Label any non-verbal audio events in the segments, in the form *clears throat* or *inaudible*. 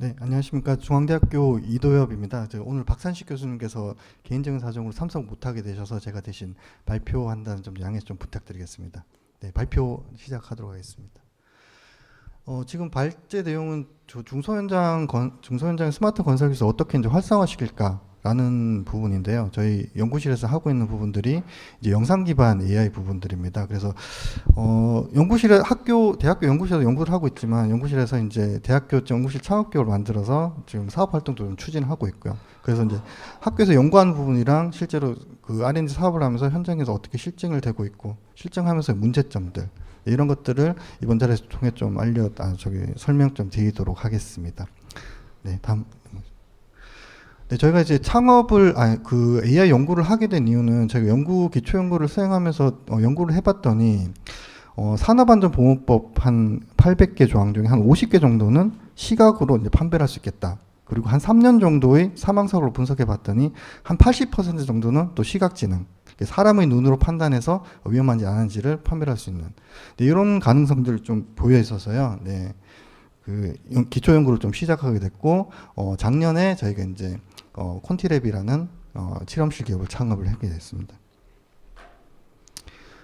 네, 안녕하십니까. 중앙대학교 이도엽입니다. 저 오늘 박산식 교수님께서 개인적인 사정으로 참석 못하게 되셔서 제가 대신 발표한다는 점 양해 좀 부탁드리겠습니다. 네, 발표 시작하도록 하겠습니다. 어, 지금 발제 내용은 저 중소현장 건, 중소현장 스마트 건설 기술 어떻게 이제 활성화시킬까 라는 부분인데요. 저희 연구실에서 하고 있는 부분들이 이제 영상 기반 AI 부분들입니다. 그래서 어, 연구실에 학교 대학교 연구실에서 연구를 하고 있지만 연구실에서 이제 대학교 연구실 창업교를 만들어서 지금 사업 활동도 좀 추진하고 있고요. 그래서 이제 학교에서 연구하는 부분이랑 실제로 그 R&D 사업을 하면서 현장에서 어떻게 실증을 되고 있고 실증하면서 문제점들 이런 것들을 이번 자리에서 통해 좀 알려 아 저기 설명 좀 드리도록 하겠습니다. 네, 다음 네, 저희가 이제 창업을 아그 AI 연구를 하게 된 이유는 저희가 연구 기초 연구를 수행하면서 어, 연구를 해봤더니 어, 산업안전보호법 한 800개 조항 중에 한 50개 정도는 시각으로 이제 판별할 수 있겠다. 그리고 한 3년 정도의 사망 사고를 분석해 봤더니 한 80% 정도는 또 시각 지능. 사람의 눈으로 판단해서 위험한지 아닌지를 판별할 수 있는 네, 이런 가능성들을 좀 보여 있어서요. 네, 그 연- 기초 연구를 좀 시작하게 됐고 어, 작년에 저희가 이제 어, 콘티랩이라는 어, 실험실 기업을 창업을 하게 됐습니다.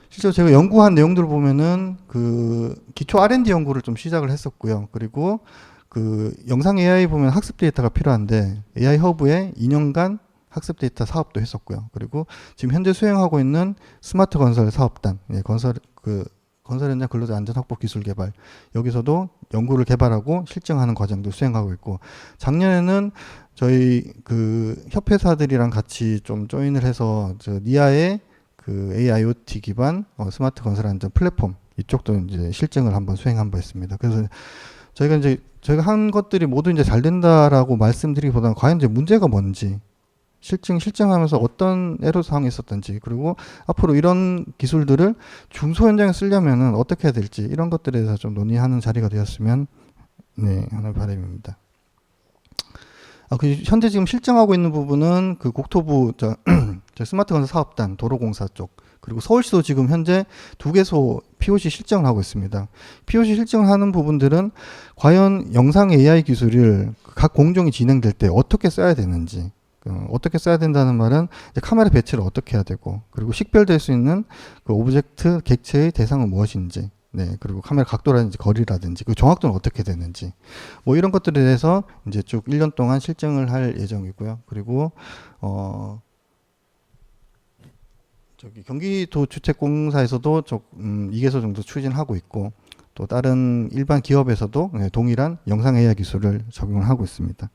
실제로 제가 연구한 내용들을 보면은 그 기초 R&D 연구를 좀 시작을 했었고요. 그리고 그 영상 AI 보면 학습 데이터가 필요한데 AI 허브에 2년간 학습 데이터 사업도 했었고요. 그리고 지금 현재 수행하고 있는 스마트 건설 사업단, 예, 건설 그 건설 현장 근로자 안전 확보 기술 개발. 여기서도 연구를 개발하고 실증하는 과정도 수행하고 있고. 작년에는 저희 그 협회사들이랑 같이 좀 조인을 해서 저 니아의 그 AIoT 기반 어, 스마트 건설 안전 플랫폼 이쪽도 이제 실증을 한번 수행 한번 했습니다. 그래서 저희가 이제 저희가 한 것들이 모두 이제 잘 된다라고 말씀드리기보다는 과연 이제 문제가 뭔지 실증 실증하면서 어떤 애로 사항이 있었던지 그리고 앞으로 이런 기술들을 중소 현장에 쓰려면은 어떻게 해야 될지 이런 것들에 대해서 좀 논의하는 자리가 되었으면 네 하는 바람입니다. 아, 그 현재 지금 실증하고 있는 부분은 그 국토부 저, *clears throat* 저 스마트 건설 사업단 도로공사 쪽 그리고 서울시도 지금 현재 두 개소 POC 실증을 하고 있습니다. POC 실증을 하는 부분들은 과연 영상 AI 기술을 각 공정이 진행될 때 어떻게 써야 되는지 어, 어떻게 써야 된다는 말은 카메라 배치를 어떻게 해야 되고 그리고 식별될 수 있는 그 오브젝트 객체의 대상은 무엇인지 네 그리고 카메라 각도라든지 거리라든지 그 정확도는 어떻게 되는지 뭐 이런 것들에 대해서 이제 쭉 1년 동안 실증을 할 예정이고요 그리고 어 저기 경기도 주택공사에서도 좀 음, 2개소 정도 추진하고 있고 또 다른 일반 기업에서도 네, 동일한 영상 AI 기술을 적용을 하고 있습니다.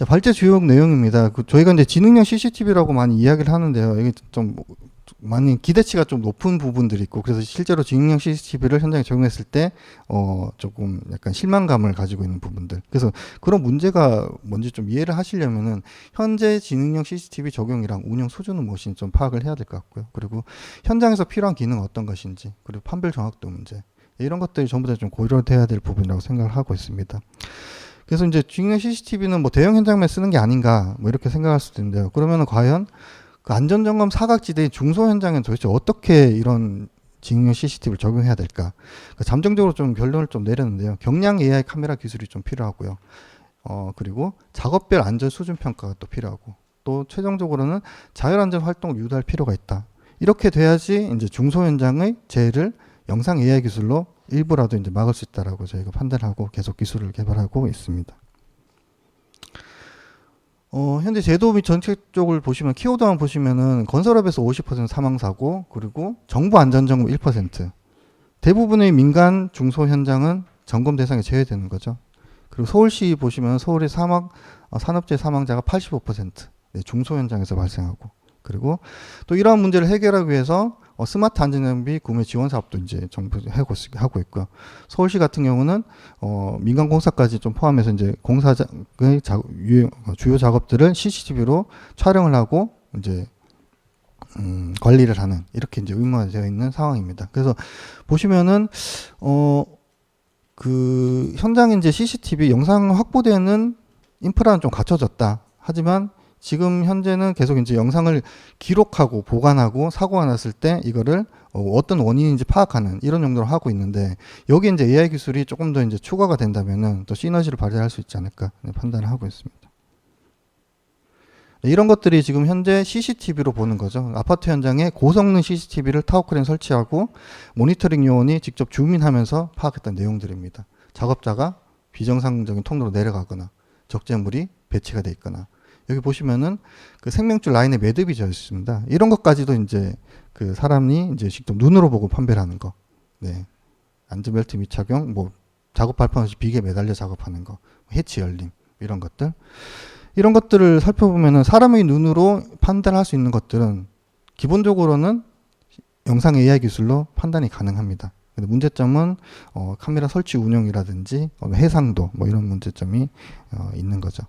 자, 발제 주요 내용입니다. 그 저희가 이제 지능형 CCTV라고 많이 이야기를 하는데요. 이게 좀 많이 기대치가 좀 높은 부분들이 있고 그래서 실제로 지능형 CCTV를 현장에 적용했을 때 어, 조금 약간 실망감을 가지고 있는 부분들. 그래서 그런 문제가 뭔지 좀 이해를 하시려면은 현재 지능형 CCTV 적용이랑 운영 수준은 무엇인지 좀 파악을 해야 될 것 같고요. 그리고 현장에서 필요한 기능은 어떤 것인지 그리고 판별 정확도 문제 이런 것들이 전부 다 좀 고려돼야 될 부분이라고 생각을 하고 있습니다. 그래서 이제 중형 CCTV는 뭐 대형 현장만 쓰는 게 아닌가 뭐 이렇게 생각할 수도 있는데요. 그러면은 과연 그 안전점검 사각지대의 중소 현장엔 도대체 어떻게 이런 직능 CCTV를 적용해야 될까? 그 잠정적으로 좀 결론을 좀 내렸는데요. 경량 AI 카메라 기술이 좀 필요하고요. 어 그리고 작업별 안전 수준 평가가 또 필요하고 또 최종적으로는 자율 안전 활동을 유도할 필요가 있다. 이렇게 돼야지 이제 중소 현장의 재해를 영상 AI 기술로 일부라도 이제 막을 수 있다라고 저희가 판단하고 계속 기술을 개발하고 있습니다. 어, 현재 제도 및 정책 쪽을 보시면 키워드만 보시면은 건설업에서 50% 사망 사고 그리고 정부 안전 점검 1% 대부분의 민간 중소 현장은 점검 대상에 제외되는 거죠. 그리고 서울시 보시면 서울의 사망 어, 산업재 사망자가 85% 네, 중소 현장에서 발생하고 그리고 또 이러한 문제를 해결하기 위해서 어, 스마트 안전장비 구매 지원 사업도 이제 정부 하고, 있- 하고 있고요. 서울시 같은 경우는 어, 민간 공사까지 좀 포함해서 이제 공사의 자, 유, 어, 주요 작업들을 CCTV로 촬영을 하고 이제 음, 관리를 하는 이렇게 이제 의무화 되어 있는 상황입니다. 그래서 보시면은 어, 그 현장에 이제 CCTV 영상 확보되는 인프라는 좀 갖춰졌다. 하지만 지금 현재는 계속 이제 영상을 기록하고 보관하고 사고가 났을 때 이거를 어, 어떤 원인인지 파악하는 이런 용도로 하고 있는데 여기 이제 AI 기술이 조금 더 이제 추가가 된다면은 또 시너지를 발휘할 수 있지 않을까 네, 판단을 하고 있습니다. 네, 이런 것들이 지금 현재 CCTV로 보는 거죠. 아파트 현장에 고성능 CCTV를 타워크레인 설치하고 모니터링 요원이 직접 줌인하면서 파악했던 내용들입니다. 작업자가 비정상적인 통로로 내려가거나 적재물이 배치가 돼 있거나 여기 보시면은 그 생명줄 라인에 매듭이 져 있습니다. 이런 것까지도 이제 그 사람이 이제 직접 눈으로 보고 판별하는 거. 네. 안전벨트 미착용, 뭐 작업 발판 없이 비계 매달려 작업하는 거, 해치 열림 이런 것들. 이런 것들을 살펴보면은 사람의 눈으로 판단할 수 있는 것들은 기본적으로는 영상 AI 기술로 판단이 가능합니다. 근데 문제점은 어, 카메라 설치 운영이라든지 어, 해상도 뭐 이런 문제점이 어, 있는 거죠.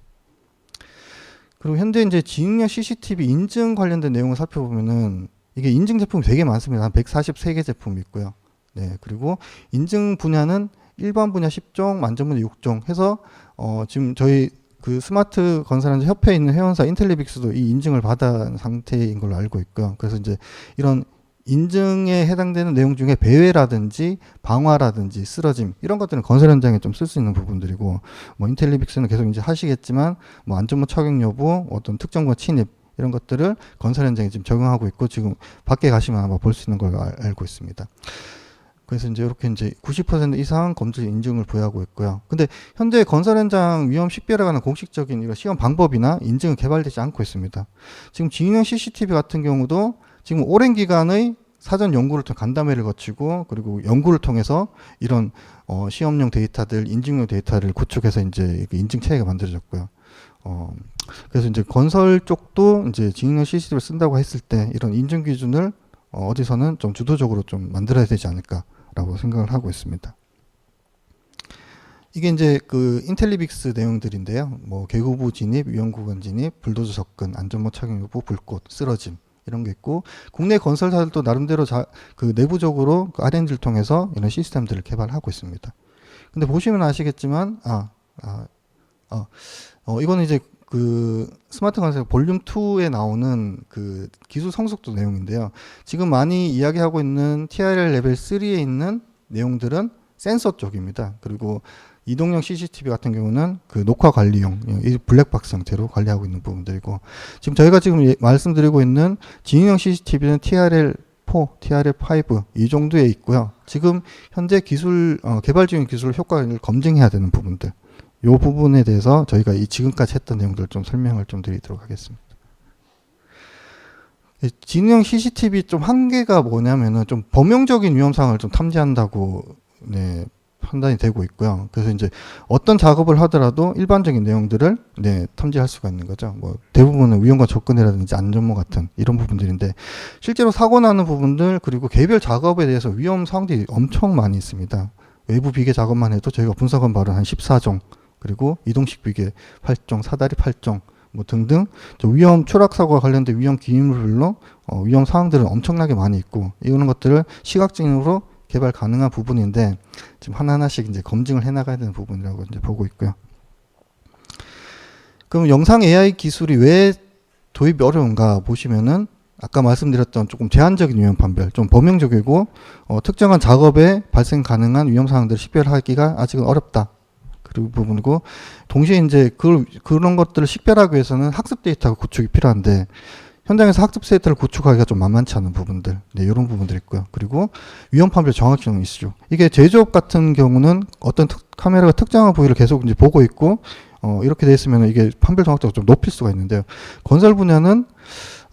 그리고 현재 이제 지능력 CCTV 인증 관련된 내용을 살펴보면은 이게 인증 제품이 되게 많습니다. 한 143개 제품이 있고요. 네, 그리고 인증 분야는 일반 분야 10종, 만점 분야 6종 해서 어, 지금 저희 그 스마트 건설한자 협회에 있는 회원사 인텔리빅스도 이 인증을 받은 상태인 걸로 알고 있고요. 그래서 이제 이런 인증에 해당되는 내용 중에 배회라든지 방화라든지 쓰러짐 이런 것들은 건설 현장에 좀 쓸 수 있는 부분들이고 뭐 인텔리빅스는 계속 이제 하시겠지만 뭐 안전모 착용 여부 어떤 특정과 침입 이런 것들을 건설 현장에 지금 적용하고 있고 지금 밖에 가시면 아마 볼 수 있는 알- 알고 있습니다. 그래서 이제 이렇게 이제 90% 이상 검증 인증을 부여하고 있고요. 근데 현재 건설 현장 위험 식별에 관한 공식적인 이런 시험 방법이나 인증은 개발되지 않고 있습니다. 지금 진영 CCTV 같은 경우도 지금 오랜 기간의 사전 연구를 통해 간담회를 거치고 그리고 연구를 통해서 이런 어, 시험용 데이터들, 인증용 데이터를 구축해서 이제 그 인증 체계가 만들어졌고요. 어, 그래서 이제 건설 쪽도 이제 진영 CCTV를 쓴다고 했을 때 이런 인증 기준을 어, 어디서는 좀 주도적으로 좀 만들어야 되지 않을까라고 생각을 하고 있습니다. 이게 이제 그 인텔리빅스 내용들인데요. 뭐 계구부 진입, 위험 구간 진입, 불도저 접근, 안전모 착용 여부, 불꽃, 쓰러짐 이런 게 있고 국내 건설사들도 나름대로 자, 그 내부적으로 그 R&D를 통해서 이런 시스템들을 개발하고 있습니다. 근데 보시면 아시겠지만 아, 아, 어, 어 이거는 이제 그 스마트 건설 볼륨 2에 나오는 그 기술 성숙도 내용인데요. 지금 많이 이야기하고 있는 TRL 레벨 3에 있는 내용들은 센서 쪽입니다. 그리고 이동형 CCTV 같은 경우는 그 녹화 관리용 이 블랙박스 형태로 관리하고 있는 부분들이고 지금 저희가 지금 예- 말씀드리고 있는 진영형 CCTV는 TRL 4, TRL 5 이 정도에 있고요. 지금 현재 기술 어, 개발 중인 기술 효과를 검증해야 되는 부분들 이 부분에 대해서 저희가 이 지금까지 했던 내용들을 좀 설명을 좀 드리도록 하겠습니다. 이 진영 CCTV 좀 한계가 뭐냐면은 좀 범용적인 위험 상황을 좀 탐지한다고 네, 판단이 되고 있고요. 그래서 이제 어떤 작업을 하더라도 일반적인 내용들을 네, 탐지할 수가 있는 거죠. 뭐 대부분은 위험과 접근이라든지 안전모 같은 이런 부분들인데 실제로 사고 나는 부분들 그리고 개별 작업에 대해서 위험 사항들이 엄청 많이 있습니다. 외부 비계 작업만 해도 저희가 분석한 바로 한 14종 그리고 이동식 비계 8종, 사다리 8종 뭐 등등 저 위험 추락 사고와 관련된 위험 기인물별로 어, 위험 사항들은 엄청나게 많이 있고 이런 것들을 시각적으로 개발 가능한 부분인데 지금 하나하나씩 이제 검증을 해 나가야 되는 부분이라고 이제 보고 있고요. 그럼 영상 AI 기술이 왜 도입이 어려운가 보시면은 아까 말씀드렸던 조금 제한적인 위험 판별, 좀 범용적이고 어, 특정한 작업에 발생 가능한 위험 상황들을 식별하기가 아직은 어렵다. 그 부분이고 동시에 이제 그 그런 것들을 식별하기 위해서는 학습 데이터가 구축이 필요한데 현장에서 학습 데이터를 구축하기가 좀 만만치 않은 부분들, 네, 이런 부분들이 있고요. 그리고 위험 판별 정확性이 이슈. 이게 제조업 같은 경우는 어떤 특, 카메라가 특정한 부위를 계속 이제 보고 있고 어, 이렇게 돼 있으면 이게 판별 정확도가 좀 높일 수가 있는데요. 건설 분야는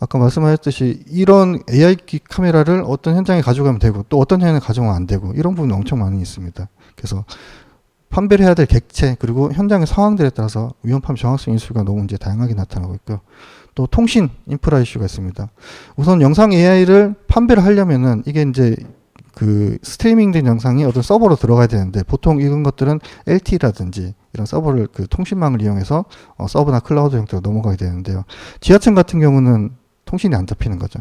아까 말씀하셨듯이 이런 AI 기- 카메라를 어떤 현장에 가져가면 되고 또 어떤 현장에 가져가면 안 되고 이런 부분이 엄청 많이 있습니다. 그래서 판별해야 될 객체 그리고 현장의 상황들에 따라서 위험 판별 정확성 이슈가 너무 이제 다양하게 나타나고 있고요. 또 통신 인프라 이슈가 있습니다. 우선 영상 AI를 판별을 하려면은 이게 이제 그 스트리밍된 영상이 어떤 서버로 들어가야 되는데 보통 이런 것들은 LTE라든지 이런 서버를 그 통신망을 이용해서 어, 서버나 클라우드 형태로 넘어가게 되는데요. 지하철 같은 경우는 통신이 안 잡히는 거죠.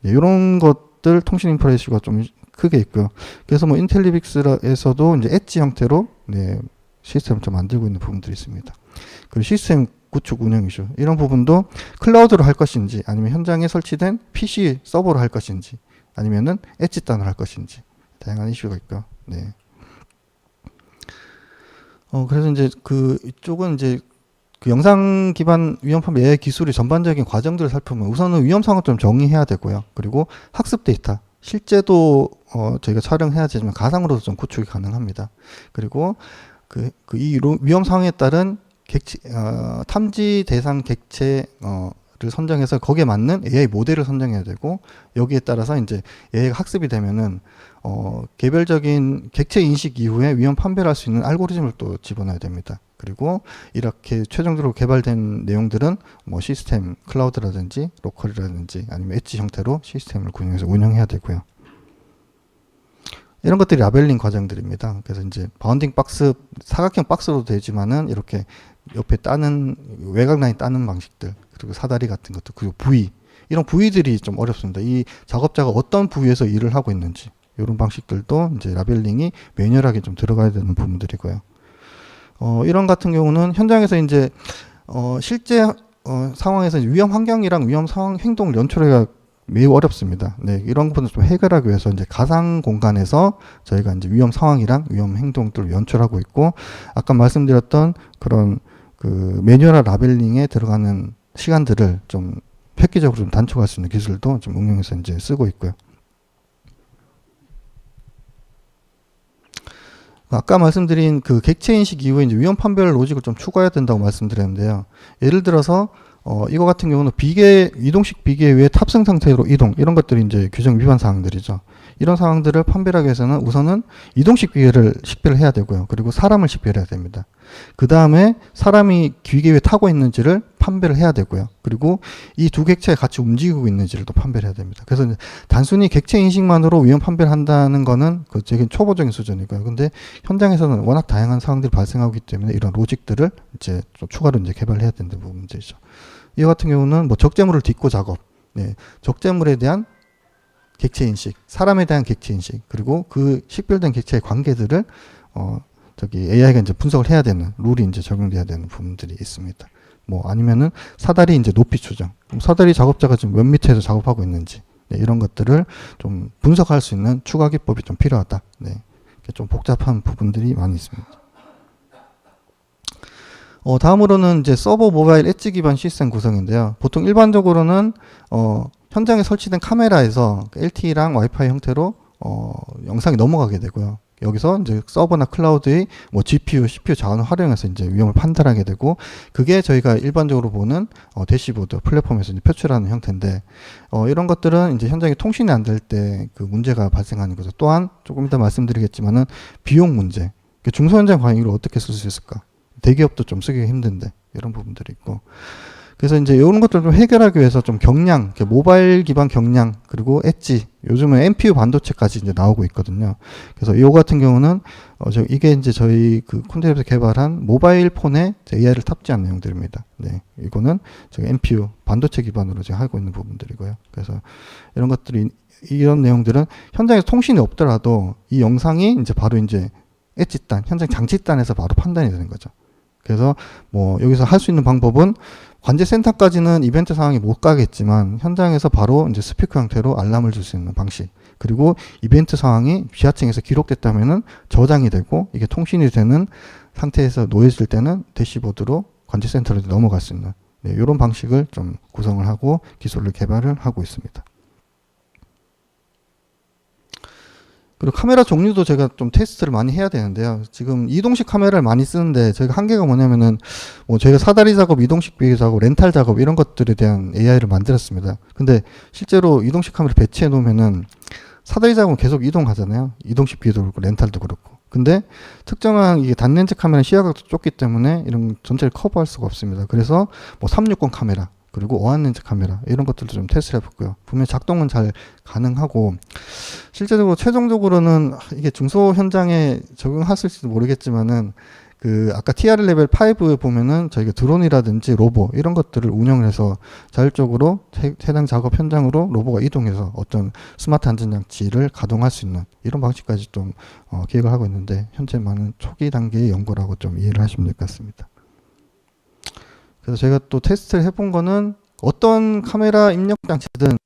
네, 이런 것들 통신 인프라 이슈가 좀 크게 있고요. 그래서 뭐 인텔리빅스에서도 이제 엣지 형태로 네, 시스템을 좀 만들고 있는 부분들이 있습니다. 그리고 시스템 구축 운영 이슈 이런 부분도 클라우드로 할 것인지 아니면 현장에 설치된 PC 서버로 할 것인지 아니면은 엣지 단으로 할 것인지 다양한 이슈가 있고요. 네. 어 그래서 이제 그 이쪽은 이제 그 영상 기반 위험 판별 AI 기술의 전반적인 과정들을 살펴보면 우선은 위험성을 좀 정의해야 되고요. 그리고 학습 데이터 실제도 어 저희가 촬영해야 되지만 가상으로도 좀 구축이 가능합니다. 그리고 그 그 이 위험 상황에 따른 객체 어, 탐지 대상 객체 어, 를 선정해서 거기에 맞는 AI 모델을 선정해야 되고 여기에 따라서 이제 AI가 학습이 되면은 어, 개별적인 객체 인식 이후에 위험 판별할 수 있는 알고리즘을 또 집어넣어야 됩니다. 그리고 이렇게 최종적으로 개발된 내용들은 뭐 시스템 클라우드라든지 로컬이라든지 아니면 엣지 형태로 시스템을 운영해서 운영해야 되고요. 이런 것들이 라벨링 과정들입니다. 그래서 이제 바운딩 박스 사각형 박스로 되지만은 이렇게 옆에 따는 외곽 라인 따는 방식들 그리고 사다리 같은 것도 그리고 부위 이런 부위들이 좀 어렵습니다. 이 작업자가 어떤 부위에서 일을 하고 있는지 이런 방식들도 이제 라벨링이 매뉴얼하게 좀 들어가야 되는 부분들이고요. 어, 이런 같은 경우는 현장에서 이제 어, 실제 어, 상황에서 위험 환경이랑 위험 상황 행동을 연출해가 매우 어렵습니다. 네, 이런 부분을 좀 해결하기 위해서 이제 가상 공간에서 저희가 이제 위험 상황이랑 위험 행동들을 연출하고 있고 아까 말씀드렸던 그런 그 매뉴얼 라벨링에 들어가는 시간들을 좀 획기적으로 좀 단축할 수 있는 기술도 좀 응용해서 이제 쓰고 있고요. 아까 말씀드린 그 객체 인식 이후에 이제 위험 판별 로직을 좀 추가해야 된다고 말씀드렸는데요. 예를 들어서 어, 이거 같은 경우는 비계 이동식 비계 위에 탑승 상태로 이동 이런 것들이 이제 규정 위반 사항들이죠. 이런 상황들을 판별하기 위해서는 우선은 이동식 기계를 식별을 해야 되고요. 그리고 사람을 식별해야 됩니다. 그 다음에 사람이 기계 위에 타고 있는지를 판별을 해야 되고요. 그리고 이 두 객체가 같이 움직이고 있는지를 또 판별해야 됩니다. 그래서 단순히 객체 인식만으로 위험 판별한다는 거는 그 되게 초보적인 수준이고요. 근데 현장에서는 워낙 다양한 상황들이 발생하고 있기 때문에 이런 로직들을 이제 좀 추가로 이제 개발해야 된다는 부분이죠. 이 같은 경우는 뭐 적재물을 딛고 작업, 네, 적재물에 대한 객체 인식, 사람에 대한 객체 인식, 그리고 그 식별된 객체의 관계들을 어 저기 AI가 이제 분석을 해야 되는 룰이 이제 적용돼야 되는 부분들이 있습니다. 뭐 아니면은 사다리 이제 높이 추정, 사다리 작업자가 지금 몇 미터에서 작업하고 있는지 네, 이런 것들을 좀 분석할 수 있는 추가 기법이 좀 필요하다. 네, 좀 복잡한 부분들이 많이 있습니다. 어, 다음으로는 이제 서버 모바일 엣지 기반 시스템 구성인데요. 보통 일반적으로는 어, 현장에 설치된 카메라에서 LTE랑 와이파이 형태로 어, 영상이 넘어가게 되고요. 여기서 이제 서버나 클라우드의 뭐 GPU, CPU 자원을 활용해서 이제 위험을 판단하게 되고 그게 저희가 일반적으로 보는 어, 대시보드 플랫폼에서 이제 표출하는 형태인데 어, 이런 것들은 이제 현장에 통신이 안 될 때 그 문제가 발생하는 거죠. 또한 조금 이따 말씀드리겠지만은 비용 문제. 중소현장 이걸 어떻게 쓸 수 있을까? 대기업도 좀 쓰기 힘든데 이런 부분들이 있고 그래서 이제 이런 것들 좀 해결하기 위해서 좀 경량, 모바일 기반 경량 그리고 엣지 요즘은 NPU 반도체까지 이제 나오고 있거든요. 그래서 이 같은 경우는 어, 저 이게 이제 저희 그 콘텐츠에서 개발한 모바일 폰에 AI를 탑재한 내용들입니다. 네, 이거는 저희 NPU 반도체 기반으로 제가 하고 있는 부분들이고요. 그래서 이런 것들이 이런 내용들은 현장에서 통신이 없더라도 이 영상이 이제 바로 이제 엣지단 현장 장치단에서 바로 판단이 되는 거죠. 그래서 뭐 여기서 할 수 있는 방법은 관제센터까지는 이벤트 상황이 못 가겠지만 현장에서 바로 이제 스피커 형태로 알람을 줄 수 있는 방식 그리고 이벤트 상황이 지하층에서 기록됐다면은 저장이 되고 이게 통신이 되는 상태에서 놓여질 때는 대시보드로 관제센터로 넘어갈 수 있는 네, 이런 방식을 좀 구성을 하고 기술을 개발을 하고 있습니다. 그리고 카메라 종류도 제가 좀 테스트를 많이 해야 되는데요. 지금 이동식 카메라를 많이 쓰는데 저희가 한계가 뭐냐면은 뭐 저희가 사다리 작업, 이동식 비교 작업, 렌탈 작업 이런 것들에 대한 AI를 만들었습니다. 근데 실제로 이동식 카메라 배치해 놓으면은 사다리 작업은 계속 이동하잖아요. 이동식 비교도 그렇고 렌탈도 그렇고. 근데 특정한 이게 단렌즈 카메라 시야가 좁기 때문에 이런 전체를 커버할 수가 없습니다. 그래서 뭐 360 카메라 그리고 어안 렌즈 카메라 이런 것들도 좀 테스트를 해봤고요. 분명 작동은 잘 가능하고 실제적으로 최종적으로는 이게 중소 현장에 적용했을지도 모르겠지만은 그 아까 TR 레벨 5 보면은 저희가 드론이라든지 로보 이런 것들을 운영해서 자율적으로 해당 작업 현장으로 로보가 이동해서 어떤 스마트 안전 장치를 가동할 수 있는 이런 방식까지 좀 어, 기획을 하고 있는데 현재 많은 초기 단계의 연구라고 좀 이해를 하시면 될 것 같습니다. 그래서 제가 또 테스트를 해본 거는 어떤 카메라 입력 장치든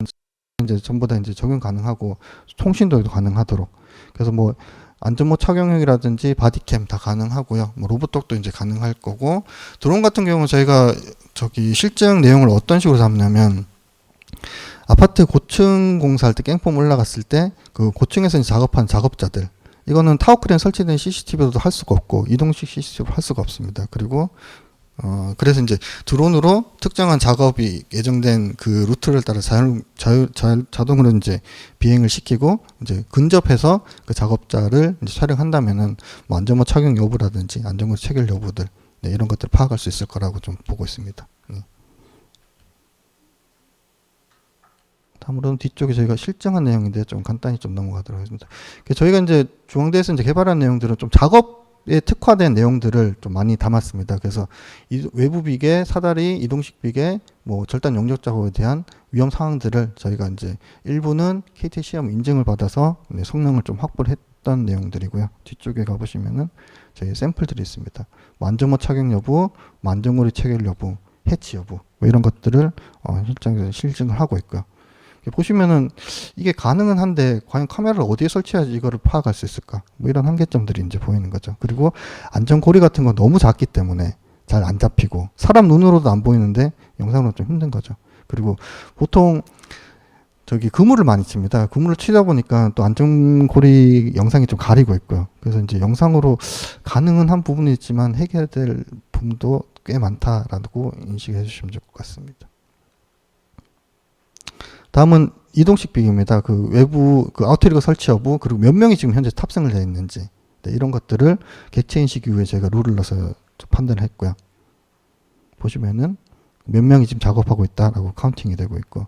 이제 전부 다 이제 적용 가능하고 통신도 가능하도록 그래서 뭐 안전모 착용형이라든지 바디캠 다 가능하고요. 뭐 로봇독도 이제 가능할 거고 드론 같은 경우는 저희가 저기 실증 내용을 어떤 식으로 잡냐면 아파트 고층 공사할 때 깽폼 올라갔을 때 그 고층에서 작업한 작업자들 이거는 타워 크레인 설치된 CCTV로도 할 수가 없고 이동식 CCTV 할 수가 없습니다. 그리고 어 그래서 이제 드론으로 특정한 작업이 예정된 그 루트를 따라 자율, 자율, 자율 자동으로 이제 비행을 시키고 이제 근접해서 그 작업자를 이제 촬영한다면은 뭐 안전모 착용 여부라든지 안전모 체결 여부들 네, 이런 것들 을 파악할 수 있을 거라고 좀 보고 있습니다. 네. 다음으로는 뒤쪽에 저희가 실증한 내용인데 좀 간단히 좀 넘어가도록 하겠습니다. 그 저희가 이제 중앙대에서 이제 개발한 내용들은 좀 작업 에 특화된 내용들을 좀 많이 담았습니다. 그래서 이 외부 비계, 사다리, 이동식 비계, 뭐 절단 용접 작업에 대한 위험 상황들을 저희가 이제 일부는 KT 시험 인증을 받아서 네, 성능을 좀 확보를 했던 내용들이고요. 뒤쪽에 가보시면은 저희 샘플들이 있습니다. 뭐 안전모 착용 여부, 뭐 안전고리 체결 여부, 해치 여부 뭐 이런 것들을 어, 실장에서 실증을 하고 있고요. 보시면은 이게 가능은 한데 과연 카메라를 어디에 설치해야지 이거를 파악할 수 있을까? 뭐 이런 한계점들이 이제 보이는 거죠. 그리고 안전 고리 같은 건 너무 작기 때문에 잘 안 잡히고 사람 눈으로도 안 보이는데 영상으로 좀 힘든 거죠. 그리고 보통 저기 그물을 많이 칩니다. 그물을 치다 보니까 또 안전고리 영상이 좀 가리고 있고요. 그래서 이제 영상으로 가능은 한 부분이 있지만 해결해야 될 부분도 꽤 많다라고 인식해 주시면 좋을 것 같습니다. 다음은 이동식 비교입니다. 그 외부 그 아우트리거 설치 여부 그리고 몇 명이 지금 현재 탑승을 되어 있는지 네, 이런 것들을 객체 인식 이후에 제가 룰을 넣어서 판단을 했고요. 보시면은 몇 명이 지금 작업하고 있다라고 카운팅이 되고 있고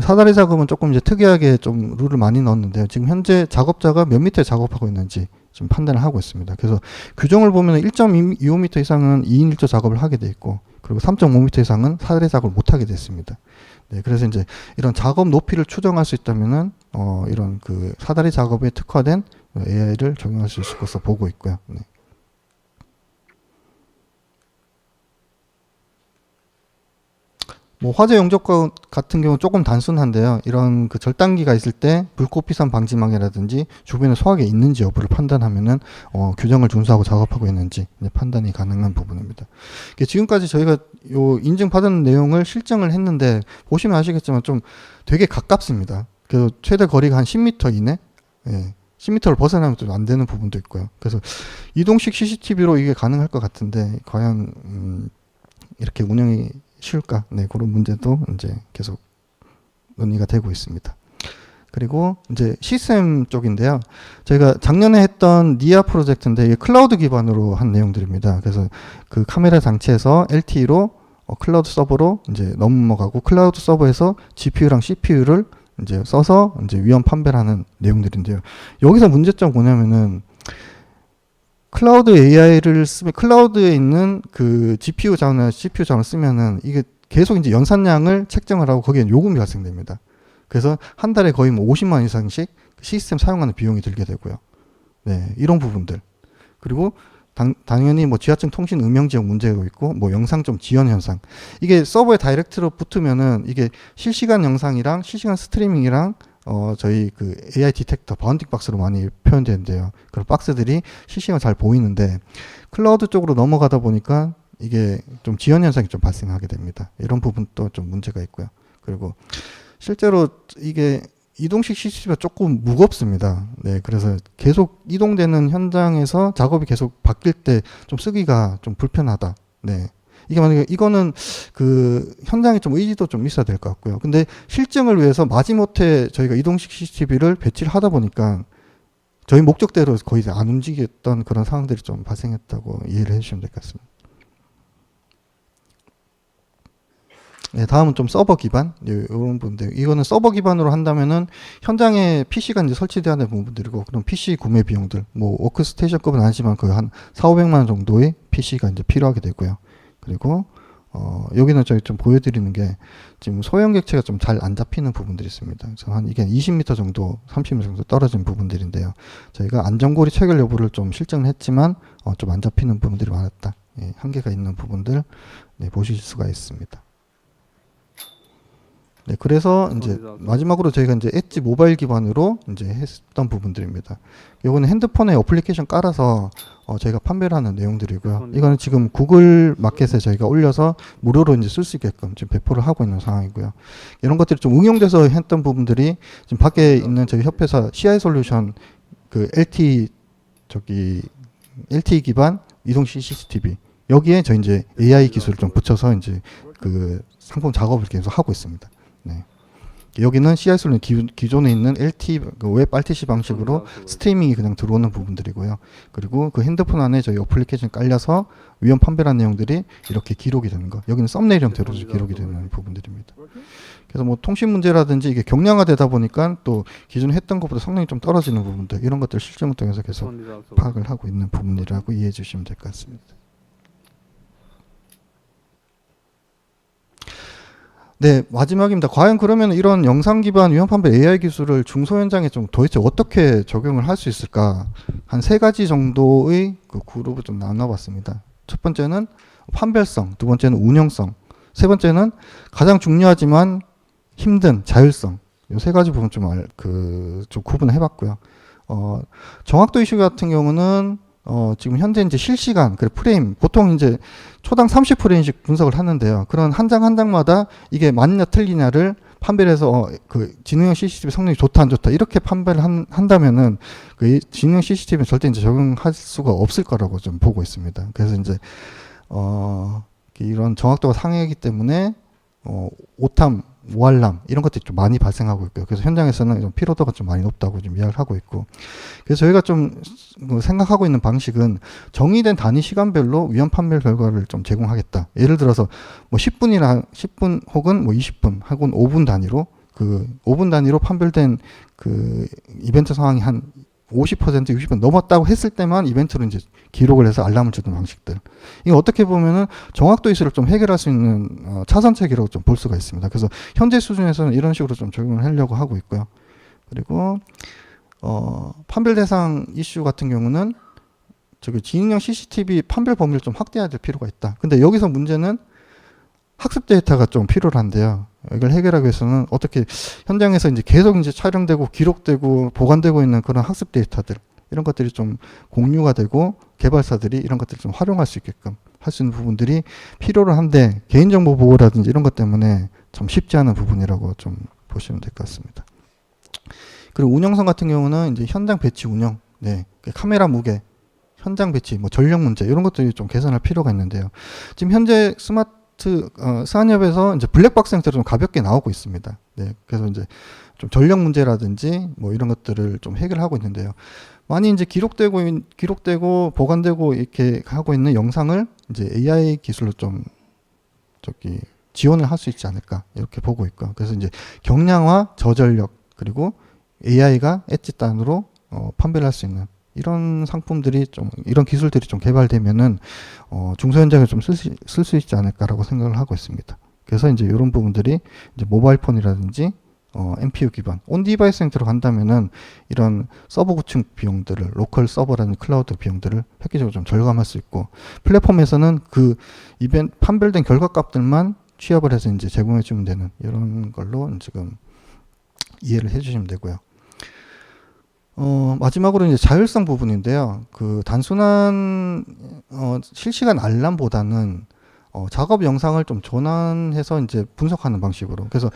사다리 작업은 조금 이제 특이하게 좀 룰을 많이 넣었는데요. 지금 현재 작업자가 몇 미터에 작업하고 있는지 지금 판단을 하고 있습니다. 그래서 규정을 보면 1.25m 이상은 2인 1조 작업을 하게 돼 있고 그리고 3.5m 이상은 사다리 작업을 못 하게 됐습니다. 네, 그래서 이제 이런 작업 높이를 추정할 수 있다면은 어, 이런 그 사다리 작업에 특화된 AI를 적용할 수 있을 것으로 보고 있고요. 네. 뭐 화재 용접과 같은 경우 조금 단순한데요. 이런 그 절단기가 있을 때 불꽃 피산 방지망이라든지 주변에 소화기 있는지 여부를 판단하면은 어, 규정을 준수하고 작업하고 있는지 판단이 가능한 부분입니다. 지금까지 저희가 요 인증 받은 내용을 실증을 했는데 보시면 아시겠지만 좀 되게 가깝습니다. 그래서 최대 거리가 한 10m 이내. 예. 10m를 벗어나면 좀안 되는 부분도 있고요. 그래서 이동식 CCTV로 이게 가능할 것 같은데 과연 음, 이렇게 운영이 쉬울까? 네, 그런 문제도 이제 계속 논의가 되고 있습니다. 그리고 이제 시스템 쪽인데요. 저희가 작년에 했던 니아 프로젝트인데 클라우드 기반으로 한 내용들입니다. 그래서 그 카메라 장치에서 LTE로 어, 클라우드 서버로 이제 넘어가고 클라우드 서버에서 GPU랑 CPU를 이제 써서 이제 위험 판별하는 를 내용들인데요. 여기서 문제점 뭐냐면은 클라우드 AI를 쓰면 클라우드에 있는 그 GPU 자원이나 CPU 자원을 쓰면은 이게 계속 이제 연산량을 책정을 하고 거기에 요금이 발생됩니다. 그래서 한 달에 거의 뭐 50만 이상씩 시스템 사용하는 비용이 들게 되고요. 네, 이런 부분들. 그리고 당, 당연히 뭐 지하층 통신 음영 지역 문제가 있고 뭐 영상 좀 지연 현상. 이게 서버에 다이렉트로 붙으면은 이게 실시간 영상이랑 실시간 스트리밍이랑 어, 저희 그 AI 디텍터 바운딩 박스로 많이 표현되는데요. 그런 박스들이 실시간 잘 보이는데 클라우드 쪽으로 넘어가다 보니까 이게 좀 지연 현상이 좀 발생하게 됩니다. 이런 부분도 좀 문제가 있고요. 그리고 실제로 이게 이동식 CCTV가 조금 무겁습니다. 네, 그래서 계속 이동되는 현장에서 작업이 계속 바뀔 때 좀 쓰기가 좀 불편하다. 네, 이게 만약에 이거는 그 현장에 좀 의지도 좀 있어야 될 것 같고요. 근데 실증을 위해서 마지못해 저희가 이동식 CCTV를 배치를 하다 보니까 저희 목적대로 거의 안 움직였던 그런 상황들이 좀 발생했다고 이해를 해주시면 될 것 같습니다. 네, 다음은 좀 서버 기반 이런 부분들. 이거는 서버 기반으로 한다면은 현장에 PC가 이제 설치돼야 되는 부분들이고 그럼 PC 구매 비용들 뭐 워크스테이션급은 아니지만 거의 한 4, 500만 원 정도의 PC가 이제 필요하게 되고요. 그리고 어, 여기는 저희 좀 보여드리는 게 지금 소형 객체가 좀 잘 안 잡히는 부분들이 있습니다. 그래서 한 이게 20m 정도, 30m 정도 떨어진 부분들인데요. 저희가 안전고리 체결 여부를 좀 실증을 했지만 어, 좀 안 잡히는 부분들이 많았다. 예, 한계가 있는 부분들 네, 보실 수가 있습니다. 네, 그래서 이제 마지막으로 저희가 이제 엣지 모바일 기반으로 이제 했던 부분들입니다. 요거는 핸드폰에 어플리케이션 깔아서 어, 저희가 판매를 하는 내용들이고요. 이거는 지금 구글 마켓에 저희가 올려서 무료로 이제 쓸 수 있게끔 지금 배포를 하고 있는 상황이고요. 이런 것들이 좀 응용돼서 했던 부분들이 지금 밖에 있는 저희 협회사 CI 솔루션 그 LT 저기 LTE 기반 이동 CCTV 여기에 저희 이제 AI 기술을 좀 붙여서 이제 그 상품 작업을 계속 하고 있습니다. 네. 여기는 CI 솔루션 기, 기존에 있는 LT 그웹 RTC 방식으로 스트리밍이 그냥 들어오는 부분들이고요. 그리고 그 핸드폰 안에 저희 어플리케이션 깔려서 위험 판별한 내용들이 이렇게 기록이 되는 거. 여기는 썸네일 형태로 기록이 되는 부분들입니다. 그래서 뭐 통신 문제라든지 이게 경량화되다 보니까 또 기존에 했던 것보다 성능이 좀 떨어지는 부분들 이런 것들 실증을 통해서 계속 파악을 하고 있는 부분이라고 이해해 주시면 될 것 같습니다. 네, 마지막입니다. 과연 그러면 이런 영상 기반 위험 판별 AI 기술을 중소 현장에 좀 도대체 어떻게 적용을 할 수 있을까? 한 세 가지 정도의 그 그룹을 좀 나눠봤습니다. 첫 번째는 판별성, 두 번째는 운영성, 세 번째는 가장 중요하지만 힘든 자율성. 이 세 가지 부분 좀 알, 그, 좀 구분을 해봤고요. 어, 정확도 이슈 같은 경우는 어, 지금 현재 이제 실시간, 그 프레임, 보통 이제 초당 30프레임씩 분석을 하는데요. 그런 한 장 한 장마다 이게 맞냐 틀리냐를 판별해서 어, 그 지능형 CCTV 성능이 좋다 안 좋다 이렇게 판별을 한, 한다면은 그이 지능형 CCTV는 절대 이제 적용할 수가 없을 거라고 좀 보고 있습니다. 그래서 이제 어 이런 정확도가 상해이기 때문에 어 오탐, 오알람 이런 것들이 좀 많이 발생하고 있고요. 그래서 현장에서는 좀 피로도가 좀 많이 높다고 좀 이야기를 하고 있고 그래서 저희가 좀그 생각하고 있는 방식은 정의된 단위 시간별로 위험 판별 결과를 좀 제공하겠다. 예를 들어서 뭐 10분이나 10분 혹은 뭐 20분 혹은 5분 단위로 그 5분 단위로 판별된 그 이벤트 상황이 한 50% 60% 넘었다고 했을 때만 이벤트로 이제 기록을 해서 알람을 주는 방식들. 이거 어떻게 보면은 정확도 이슈를 좀 해결할 수 있는 어, 차선책이라고 좀 볼 수가 있습니다. 그래서 현재 수준에서는 이런 식으로 좀 적용을 하려고 하고 있고요. 그리고 어, 판별 대상 이슈 같은 경우는 저기 지능형 CCTV 판별 범위를 좀 확대해야 될 필요가 있다. 근데 여기서 문제는 학습 데이터가 좀 필요한데요. 이걸 해결하기 위해서는 어떻게 현장에서 이제 계속 이제 촬영되고 기록되고 보관되고 있는 그런 학습 데이터들 이런 것들이 좀 공유가 되고 개발사들이 이런 것들을 좀 활용할 수 있게끔 할 수 있는 부분들이 필요로 한데 개인정보 보호라든지 이런 것 때문에 좀 쉽지 않은 부분이라고 좀 보시면 될 것 같습니다. 그리고 운영성 같은 경우는 이제 현장 배치 운영, 네, 그 카메라 무게, 현장 배치, 뭐 전력 문제 이런 것들이 좀 개선할 필요가 있는데요. 지금 현재 스마트 어, 스한협에서 이제 블랙박스 형태로 좀 가볍게 나오고 있습니다. 네, 그래서 이제 좀 전력 문제라든지 뭐 이런 것들을 좀 해결하고 있는데요. 많이 이제 기록되고 있- 기록되고 보관되고 이렇게 하고 있는 영상을 이제 AI 기술로 좀 저기 지원을 할 수 있지 않을까 이렇게 보고 있고 그래서 이제 경량화 저전력 그리고 AI가 엣지 단으로 어, 판별할 수 있는 이런 상품들이 좀 이런 기술들이 좀 개발되면은 어, 중소 현장에 좀 쓸 수 있지 않을까라고 생각을 하고 있습니다. 그래서 이제 이런 부분들이 이제 모바일 폰이라든지 어, MPU 기반 온 디바이스 형태로 간다면은 이런 서버 구축 비용들을 로컬 서버라는 클라우드 비용들을 획기적으로 좀 절감할 수 있고 플랫폼에서는 그 이벤트 판별된 결과 값들만 취합을 해서 이제 제공해 주면 되는 이런 걸로 지금 이해를 해 주시면 되고요. 어, 마지막으로 이제 자율성 부분인데요. 그 단순한 어, 실시간 알람보다는 어, 작업 영상을 좀 전환해서 이제 분석하는 방식으로. 그래서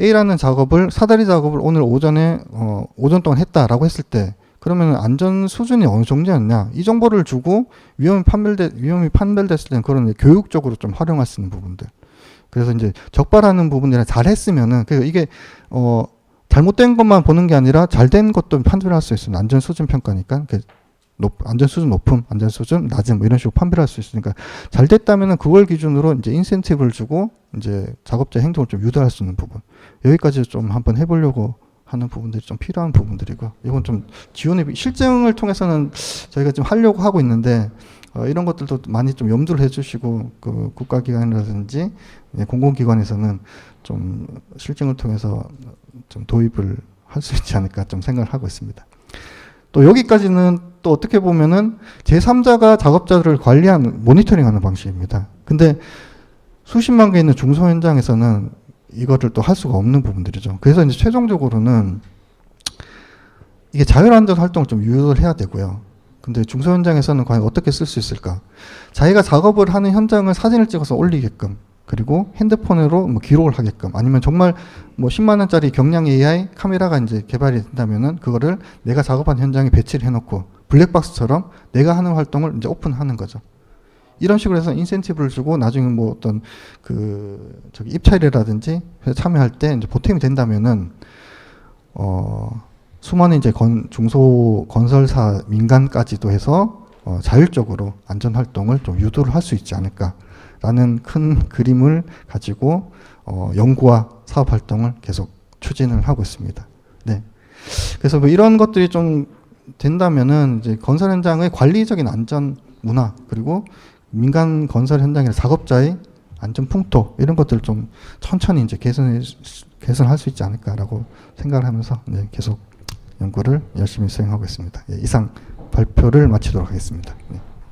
A라는 작업을 사다리 작업을 오늘 오전에 어, 오전 동안 했다라고 했을 때 그러면 안전 수준이 어느 정도였냐 이 정보를 주고 위험이 판별돼 위험이 판별됐을 때는 그런 교육적으로 좀 활용할 수 있는 부분들. 그래서 이제 적발하는 부분이나 잘했으면은 그래서 이게 어 잘못된 것만 보는 게 아니라 잘된 것도 판별할 수 있습니다. 안전 수준 평가니까 그 높, 안전 수준 높음, 안전 수준 낮음 뭐 이런 식으로 판별할 수 있으니까 잘 됐다면은 그걸 기준으로 이제 인센티브를 주고 이제 작업자 행동을 좀 유도할 수 있는 부분 여기까지 좀 한번 해보려고 하는 부분들이 좀 필요한 부분들이고 이건 좀 지원의 실증을 통해서는 저희가 좀 하려고 하고 있는데 어, 이런 것들도 많이 좀 염두를 해주시고 그 국가기관이라든지 예, 공공기관에서는 좀 실증을 통해서 좀 도입을 할 수 있지 않을까 좀 생각을 하고 있습니다. 또 여기까지는 또 어떻게 보면은 제3자가 작업자들을 관리하는 모니터링하는 방식입니다. 근데 수십만 개 있는 중소 현장에서는 이거를 또 할 수가 없는 부분들이죠. 그래서 이제 최종적으로는 이게 자율안전 활동을 좀 유도를 해야 되고요. 근데 중소 현장에서는 과연 어떻게 쓸 수 있을까? 자기가 작업을 하는 현장을 사진을 찍어서 올리게끔 그리고 핸드폰으로 뭐 기록을 하게끔 아니면 정말 뭐 10만 원짜리 경량 AI 카메라가 이제 개발이 된다면은 그거를 내가 작업한 현장에 배치를 해놓고 블랙박스처럼 내가 하는 활동을 이제 오픈하는 거죠. 이런 식으로 해서 인센티브를 주고 나중에 뭐 어떤 그 저기 입찰이라든지 참여할 때 이제 보탬이 된다면은 어 수많은 이제 건, 중소 건설사 민간까지도 해서 어, 자율적으로 안전 활동을 좀 유도를 할 수 있지 않을까라는 큰 그림을 가지고 어, 연구와 사업 활동을 계속 추진을 하고 있습니다. 네. 그래서 뭐 이런 것들이 좀 된다면은 이제 건설 현장의 관리적인 안전 문화 그리고 민간 건설 현장의 작업자의 안전 풍토 이런 것들을 좀 천천히 이제 개선해 개선할 수 있지 않을까라고 생각을 하면서 네, 계속 연구를 열심히 수행하고 있습니다. 예, 이상 발표를 마치도록 하겠습니다. 네.